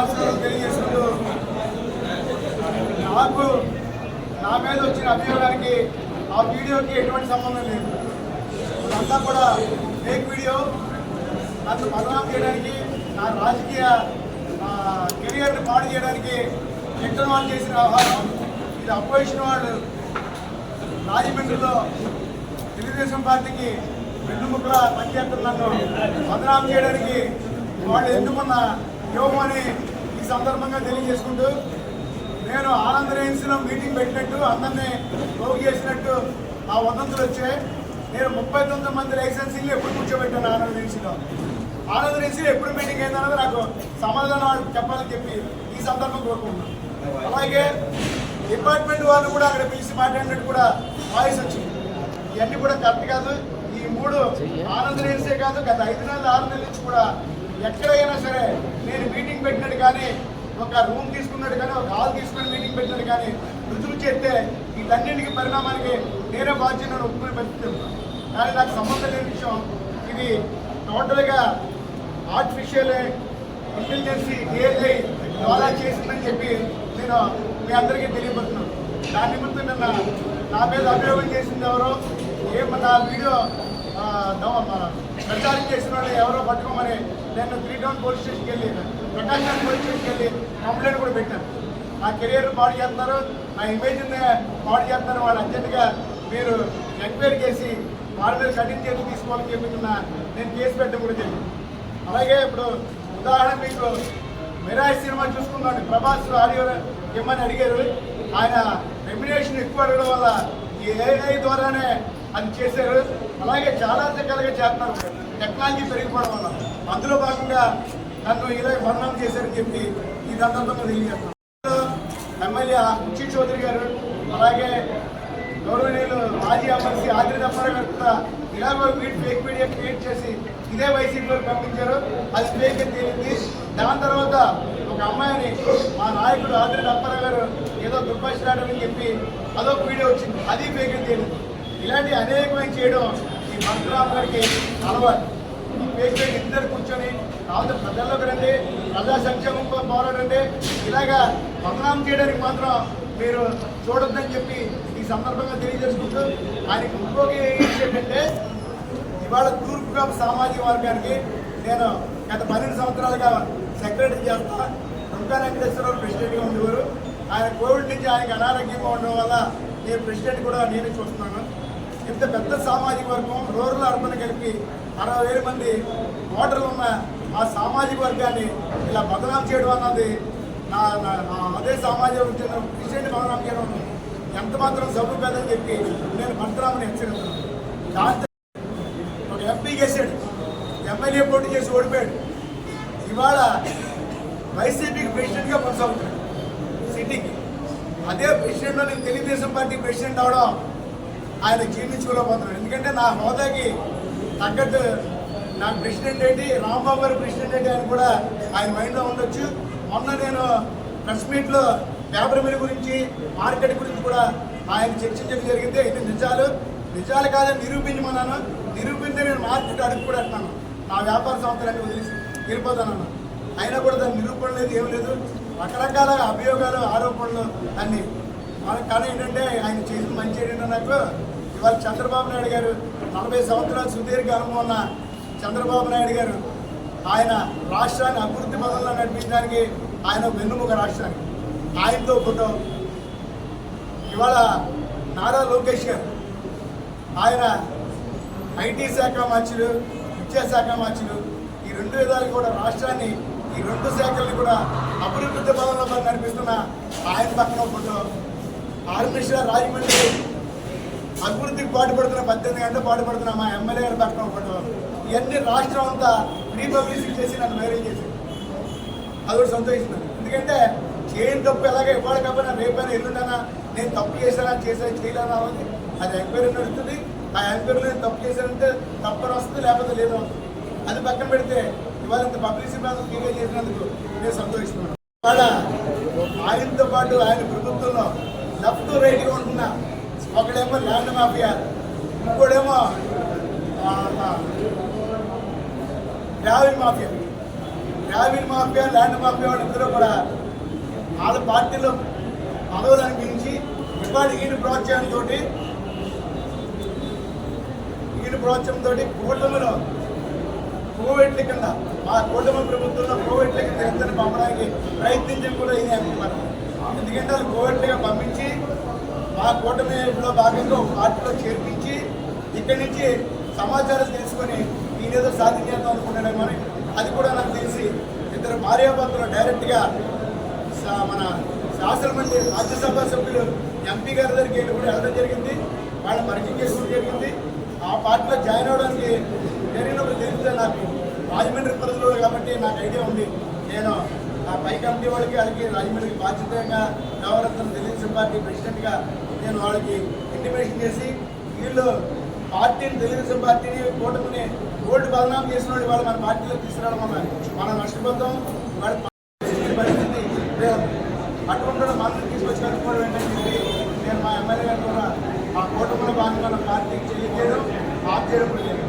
నమస్కారం తెలియజేసుకుంటూ నాకు నా మీద వచ్చిన అభియోగానికి ఆ వీడియోకి ఎటువంటి సంబంధం లేదు. అంతా కూడా ఫేక్ వీడియో నన్ను బదనాం చేయడానికి నా రాజకీయ కెరియర్ని పాడు చేయడానికి ఎక్కడ వాళ్ళు చేసిన ఆహారం ఇది అపోజిషన్ వాళ్ళు రాజమండ్రిలో తెలుగుదేశం పార్టీకి వెన్నుముక్కల పనిచేస్తున్న నన్ను బదనాం చేయడానికి వాళ్ళు ఎన్నుకున్న యోగం అని సందర్భంగా తెలియజేసుకుంటూ నేను ఆనంద రేంజ్లో మీటింగ్ పెట్టినట్టు అందరినీ పోగు చేసినట్టు ఆ వదంతులు వచ్చాయి. నేను ముప్పై తొమ్మిది మంది లైసెన్సింగ్లు ఎప్పుడు కూర్చోబెట్టాను ఆనంద రేంజ్లో ఆనంద రేంజ్లో ఎప్పుడు మీటింగ్ అయిందన్నది నాకు సమాధానం వాళ్ళు చెప్పాలని చెప్పి ఈ సందర్భం కోరుకుంటున్నాను. అలాగే డిపార్ట్మెంట్ వాళ్ళు కూడా అక్కడ పిలిచి మాట్లాడినట్టు కూడా వాయిస్ వచ్చింది. ఇవన్నీ కూడా కరెక్ట్ కాదు. ఈ మూడు ఆనంద రేంజే కాదు గత ఐదు నెలలు ఆరు నెలల నుంచి కూడా ఎక్కడైనా సరే నేను మీటింగ్ పెట్టినట్టు కానీ ఒక రూమ్ తీసుకున్నట్టు కానీ ఒక హాల్ తీసుకుని మీటింగ్ పెట్టినట్టు కానీ రుజువు చేస్తే వీటన్నింటికి పరిణామానికి నేనే బాధ్యతను ఒప్పుకునే పరిస్థితి కానీ నాకు సంబంధం లేని విషయం ఇది టోటల్గా ఆర్టిఫిషియల్ ఇంటెలిజెన్స్ ఏఐ ద్వారా చేసిందని చెప్పి నేను మీ అందరికీ తెలియపడుతున్నాను దాని నిమిత్తం నిన్న నా మీద అభియోగం చేసింది ఎవరో ఏం వీడియో ఆ, మన ప్రచారం చేసిన వాళ్ళు ఎవరో పట్టుకోమని నేను త్రీ టౌన్ పోలీస్ స్టేషన్కి వెళ్ళి ప్రకాశం పోలీస్ స్టేషన్కి వెళ్ళి కంప్లైంట్ కూడా పెట్టాను. నా కెరియర్ పాడు చేస్తున్నారు నా ఇమేజ్ని పాడు చేస్తున్నారు వాళ్ళు అర్జెంటుగా మీరు ఎంక్వైరీ చేసి వాళ్ళ మీద కఠిన చర్యలు తీసుకోవాలని చెప్పి నేను కేసు పెట్టడం కూడా జరిగింది. అలాగే ఇప్పుడు ఉదాహరణ మీకు మిరాజ్ సినిమా చూసుకున్నాను ప్రభాస్ ఆడియో ఇమ్మని అడిగారు? ఆయన రెమ్యునేషన్ ఎక్కువ అడగడం వల్ల ఈ ఏఐ ద్వారానే అది చేశారు. అలాగే చాలా రకాలుగా చేస్తున్నారు. టెక్నాలజీ పెరిగిపోవడం వల్ల. అందులో భాగంగా నన్ను ఇలా వర్ణం చేశారని చెప్పి ఈ సందర్భంగా తెలియజేస్తున్నాను. ఎమ్మెల్యే ఉచి చౌదరి గారు అలాగే గౌరవనీయులు మాజీ ఎమ్మెల్సీ ఆదిరి దప్పారావు గారు కూడా ఇలాగో ఫేక్ మీడియా క్రియేట్ చేసి ఇదే వైసీపీలోకి పంపించారు. అది ఫేక్ అని తేలింది. దాని తర్వాత ఒక అమ్మాయిని మా నాయకుడు ఆదిరి దప్పారావు గారు ఏదో దుర్భాషలాడని చెప్పి అదొక వీడియో వచ్చింది. అది ఫేక్ అని తేలింది. ఇలాంటి అనేకమైన చేయడం ఈ మంత్రామ్ గారికి అలవాటు. ఈ ఇద్దరు కూర్చొని కావాలి ప్రజల్లోకి రండి ప్రజా సంక్షేమం కోసం పోరాడండి. ఇలాగా బదనాం చేయడానికి మాత్రం మీరు చూడొద్దని చెప్పి ఈ సందర్భంగా తెలియజేసుకుంటూ ఆయనకి ఇంకొక ఏంటంటే ఇవాళ తూర్పు సామాజిక వర్గానికి నేను గత పన్నెండు సంవత్సరాలుగా సెక్రటరీ చేస్తా. దుర్గా వెంకటేశ్వరరావు ప్రెసిడెంట్గా ఉండేవారు. ఆయన కోవిడ్ నుంచి ఆయనకి అనారోగ్యంగా ఉండడం వల్ల నేను ప్రెసిడెంట్ కూడా నేనే చూస్తున్నాను. ఇంత పెద్ద సామాజిక వర్గం రూరల్ అర్బన్ కలిపి అరవై వేల మంది ఓటర్లు ఉన్న ఆ సామాజిక వర్గాన్ని ఇలా బదనాం చేయడం అన్నది నా నా- నా అదే సామాజిక వర్గం క్రిస్టియన్ బదనాం చేయడం ఎంత మాత్రం సబ్బు కాదని చెప్పి నేను మంత్రామని హెచ్చరిస్తున్నాను. దాంతో ఒక ఎంపీ చేశాడు ఎమ్మెల్యే పోటీ చేసి ఓడిపోయాడు. ఇవాళ వైసీపీకి ప్రెసిడెంట్గా కొనసాగుతున్నాడు. సిటీకి. అదే ప్రెసిడెంట్లో నేను తెలుగుదేశం పార్టీ ప్రెసిడెంట్ అవడం ఆయన జీర్ణించుకోలేకపోతున్నాడు ఎందుకంటే నా హోదాకి తగ్గట్టు నాకు ప్రెసిడెంట్ ఏంటి రాంబాబు గారు ప్రెసిడెంట్ ఏంటి అని కూడా ఆయన మైండ్లో ఉండొచ్చు. మొన్న నేను ప్రెస్ మీట్లో పేపర్ మిల్ గురించి మార్కెట్ గురించి కూడా ఆయన చర్చించడం జరిగింది. ఇది నిజాలు నిజాలు కాదని నిరూపించమన్నాను. నిరూపిస్తే నేను మార్కెట్ అడుగు కూడా అంటున్నాను నా వ్యాపార సంస్థలన్నీ వదిలేసి వెళ్ళిపోతానన్నాను అయినా కూడా దాని నిరూపణ లేదు ఏం లేదు. రకరకాల అభియోగాలు ఆరోపణలు అన్నీ. కానీ ఏంటంటే ఆయన చేసిన మంచి ఏంటంటే నాకు ఇవాళ చంద్రబాబు నాయుడు గారు నలభై సంవత్సరాలు సుదీర్ఘ అనుభవం ఉన్న చంద్రబాబు నాయుడు గారు ఆయన రాష్ట్రాన్ని అభివృద్ధి పదంలో నడిపించడానికి ఆయన వెన్నుముక రాష్ట్రానికి ఆయనతో ఫోటో. ఇవాళ నారా లోకేష్ గారు ఆయన ఐటీ శాఖ మంత్రులు విద్యాశాఖ మంత్రులు ఈ రెండు విధాలు కూడా రాష్ట్రాన్ని ఈ రెండు శాఖల్ని కూడా అభివృద్ధి పదంలో నడిపిస్తున్న ఆయన పక్కన ఫోటో. ఆర్మిషా రాజమండ్రి అభివృద్ధికి పాటుపడుతున్న పద్దెనిమిది గంటలు పాటుపడుతున్న మా ఎమ్మెల్యే గారు పక్కన ఫోటో ఇవన్నీ రాష్ట్రం అంతా ప్రీ పబ్లిసిటీ చేసి నన్ను వైరల్ చేసి అది కూడా సంతోషిస్తున్నాను ఎందుకంటే చేయని తప్పు ఎలాగే ఇవ్వాలి కాబట్టి రేపైనా ఎల్లుండనా నేను తప్పు చేశానా చేసా చేయలేనా అని అది ఎంక్వైరీ నడుస్తుంది. ఆ ఎంక్వైరీలో నేను తప్పు చేశానంటే తప్పని వస్తుంది లేకపోతే లేదు వస్తుంది. అది పక్కన పెడితే ఇవాళ ఇంత పబ్లిసిటీ క్లియర్ చేసినందుకు నేను సంతోషిస్తున్నాను. ఇవాళ ఆయనతో పాటు ఆయన ప్రభుత్వంలో లెఫ్ట్ రైట్గా ఉంటున్న. ఒకడేమో ల్యాండ్ మాఫియా ఇంకోడేమో గ్రావిన్ మాఫియా. గ్రామీణ మాఫియా ల్యాండ్ మాఫియా ఇద్దరు కూడా వాళ్ళ పార్టీలో పదవులు అనిపించి ఇవాళ ఈయన ప్రోత్సాహంతో ఈయన ప్రోత్సాహంతో కూటమిలో కోవిడ్ల కింద మా కూటమి ప్రభుత్వంలో కోవిడ్ల కింద ఇద్దరిని పంపడానికి ప్రయత్నించడం కూడా ఈయన అనుకున్నారు ఎందుకంటే వాళ్ళు కోవిడ్గా పంపించి మా కూటమిలో భాగంగా పార్టీలో చేర్పించి ఇక్కడి నుంచి సమాచారం తెలుసుకొని నేనేదో సాధించేద్దాం అనుకున్నాడేమో అది కూడా నాకు తెలిసి ఇద్దరు భార్యాభర్తలు డైరెక్ట్గా మన శాసనమండలి రాజ్యసభ సభ్యులు ఎంపీ గారి దగ్గరికి వెళ్ళి కూడా వెళ్ళడం జరిగింది. వాళ్ళని పరిచయం చేసుకోవడం జరిగింది. ఆ పార్టీలో జాయిన్ అవ్వడానికి జరిగినప్పుడు తెలిస్తే నాకు రాజమండ్రి పరిధిలో కాబట్టి నాకు ఐడియా ఉంది. నేను ఆ పై కమిటీ వాళ్ళకి వాళ్ళకి రాజమండ్రికి బాధ్యతగా వ్యవహారం తెలుగుదేశం పార్టీ ప్రెసిడెంట్గా నేను వాళ్ళకి ఇంటిమేషన్ చేసి వీళ్ళు పార్టీని తెలుగుదేశం పార్టీని కూటమిని ఓటు బదనాం చేసిన వాళ్ళు వాళ్ళు మన పార్టీలో తీసుకురావడం వల్ల మనం నష్టపోతాం వాళ్ళ పరిస్థితి లేదు. అటువంటి మనం తీసుకొచ్చి ఏంటంటే నేను మా ఎమ్మెల్యే గారు కూడా ఆ కూటమిలో భాగంగా నా పార్టీకి చెల్లించడం ఆఫ్ చేయడం లేదు